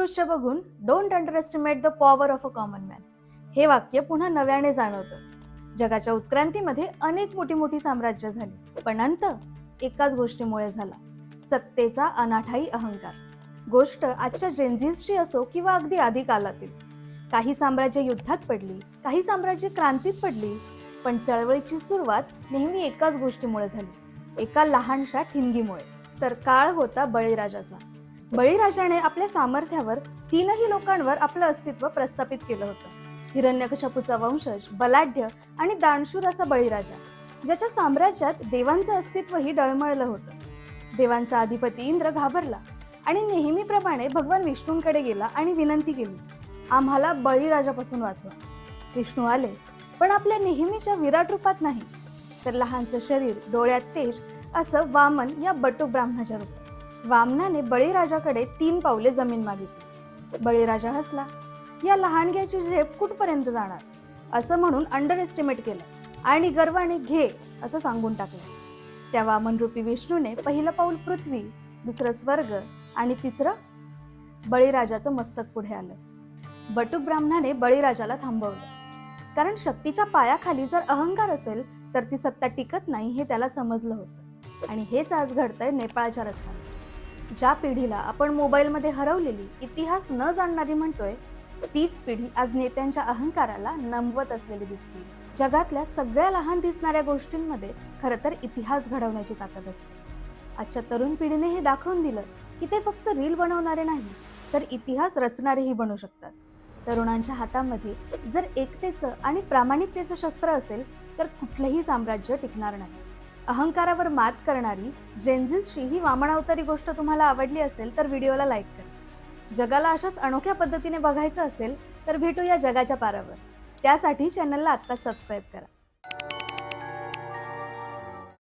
दृश्य बघून don't underestimate the power of a common man हे वाक्य पुन्हा नव्याने जाणवतं. जगाच्या उत्क्रांतीमध्ये अनेक मोठी मोठी साम्राज्य झाली पण अंत एकाच गोष्टीमुळे झाला. सत्तेचा अनाठाई अहंकार. गोष्ट आजच्या जेन्झीसची असो किंवा अगदी आधी कालातील. काही साम्राज्य युद्धात पडली काही साम्राज्य क्रांतीत पडली पण चळवळीची सुरुवात नेहमी एकाच गोष्टीमुळे झाली. एका लहानशा ठिणगीमुळे. तर काळ होता बळीराजाचा. बळीराजाने आपल्या सामर्थ्यावर तीनही लोकांवर आपलं अस्तित्व प्रस्थापित केलं होतं. हिरण्यकशापूचा वंशज बलाढ्य आणि दानशूर असा बळीराजा ज्याच्या साम्राज्यात देवांचं अस्तित्वही डळमळलं होतं. देवांचा अधिपती इंद्र घाबरला आणि नेहमीप्रमाणे भगवान विष्णूंकडे गेला आणि विनंती केली आम्हाला बळीराजापासून वाचवा. विष्णू आले पण आपल्या नेहमीच्या विराट रूपात नाही. तर लहानसं शरीर डोळ्यात तेज असं वामन या बटू ब्राह्मणाच्या रूपात वामनाने बळीराजाकडे तीन पावले जमीन मागितली. बळीराजा हसला. या लहानग्याची झेप कुठपर्यंत जाणार? असं म्हणून अंडर एस्टिमेट केलं. आणि गर्वाने घे असं सांगून टाकलं. त्या वामनरूपी विष्णूने पहिलं पाऊल पृथ्वी दुसरं स्वर्ग आणि तिसरं बळीराजाचं मस्तक पुढे आलं. बटुक ब्राह्मणाने बळीराजाला थांबवलं. कारण शक्तीच्या पायाखाली जर अहंकार असेल तर ती सत्ता टिकत नाही हे त्याला समजलं होतं. आणि हेच आज घडतंय नेपाळच्या रस्त्यावर. ज्या पिढीला आपण मोबाईलमध्ये हरवलेली इतिहास न जाणणारी म्हणतोय तीच पिढी आज नेत्यांच्या अहंकाराला नमवत असलेली दिसते. जगातल्या सगळ्या लहान दिसणाऱ्या गोष्टींमध्ये खरं तर इतिहास घडवण्याची ताकद असते. आजच्या तरुण पिढीने हे दाखवून दिलं की ते फक्त रील बनवणारे नाही तर इतिहास रचणारेही बनू शकतात. तरुणांच्या हातामध्ये जर एकतेचं आणि प्रामाणिकतेचं शस्त्र असेल तर कुठलंही साम्राज्य टिकणार नाही. अहंकारावर मात करणारी जेन्झिसची ही वामनावतारी गोष्ट तुम्हाला आवडली असेल तर व्हिडिओला लाईक करा. जगाला अशाच अनोख्या पद्धतीने बघायचं असेल तर भेटू या जगाच्या पारावर. त्यासाठी चॅनलला आत्ताच सबस्क्राईब करा.